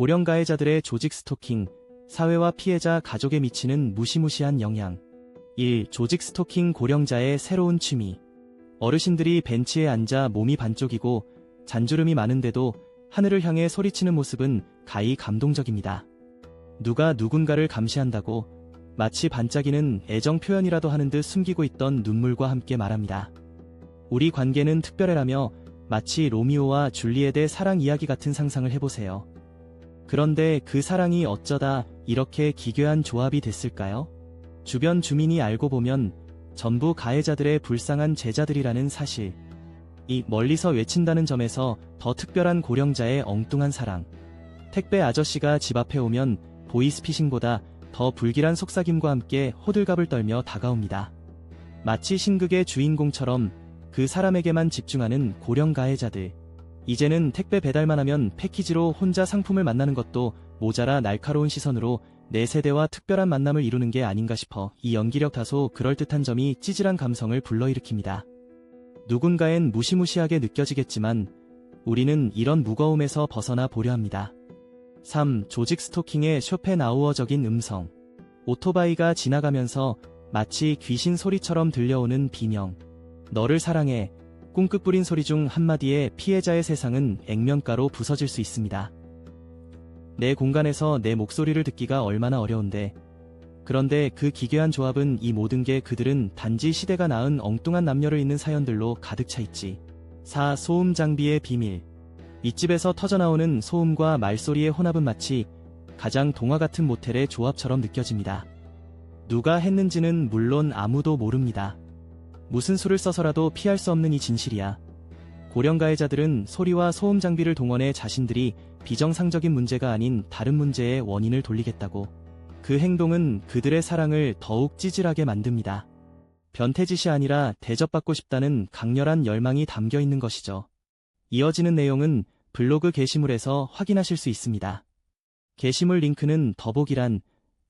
고령 가해자들의 조직 스토킹, 사회와 피해자 가족에 미치는 무시무시한 영향. 1. 조직 스토킹 고령자의 새로운 취미. 어르신들이 벤치에 앉아 몸이 반쪽이고 잔주름이 많은데도 하늘을 향해 소리치는 모습은 가히 감동적입니다. 누가 누군가를 감시한다고 마치 반짝이는 애정 표현이라도 하는 듯 숨기고 있던 눈물과 함께 말합니다. 우리 관계는 특별해라며 마치 로미오와 줄리엣의 사랑 이야기 같은 상상을 해보세요. 그런데 그 사랑이 어쩌다 이렇게 기괴한 조합이 됐을까요? 주변 주민이 알고 보면 전부 가해자들의 불쌍한 제자들이라는 사실. 이 멀리서 외친다는 점에서 더 특별한 고령자의 엉뚱한 사랑. 택배 아저씨가 집 앞에 오면 보이스피싱보다 더 불길한 속삭임과 함께 호들갑을 떨며 다가옵니다. 마치 신극의 주인공처럼 그 사람에게만 집중하는 고령 가해자들. 이제는 택배 배달만 하면 패키지로 혼자 상품을 만나는 것도 모자라 날카로운 시선으로 내 세대와 특별한 만남을 이루는 게 아닌가 싶어 이 연기력 다소 그럴듯한 점이 찌질한 감성을 불러일으킵니다. 누군가엔 무시무시하게 느껴지겠지만 우리는 이런 무거움에서 벗어나 보려 합니다. 3. 조직 스토킹의 쇼펜아우어적인 음성. 오토바이가 지나가면서 마치 귀신 소리처럼 들려오는 비명. 너를 사랑해. 꿍끗 뿌린 소리 중 한마디에 피해자의 세상은 액면가로 부서질 수 있습니다. 내 공간에서 내 목소리를 듣기가 얼마나 어려운데. 그런데 그 기괴한 조합은 이 모든 게 그들은 단지 시대가 낳은 엉뚱한 남녀를 잇는 사연들로 가득 차 있지. 4. 소음 장비의 비밀. 윗집에서 터져나오는 소음과 말소리의 혼합은 마치 가장 동화 같은 모텔의 조합처럼 느껴집니다. 누가 했는지는 물론 아무도 모릅니다. 무슨 수를 써서라도 피할 수 없는 이 진실이야. 고령 가해자들은 소리와 소음 장비를 동원해 자신들이 비정상적인 문제가 아닌 다른 문제의 원인을 돌리겠다고. 그 행동은 그들의 사랑을 더욱 찌질하게 만듭니다. 변태짓이 아니라 대접받고 싶다는 강렬한 열망이 담겨 있는 것이죠. 이어지는 내용은 블로그 게시물에서 확인하실 수 있습니다. 게시물 링크는 더보기란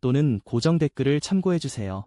또는 고정 댓글을 참고해주세요.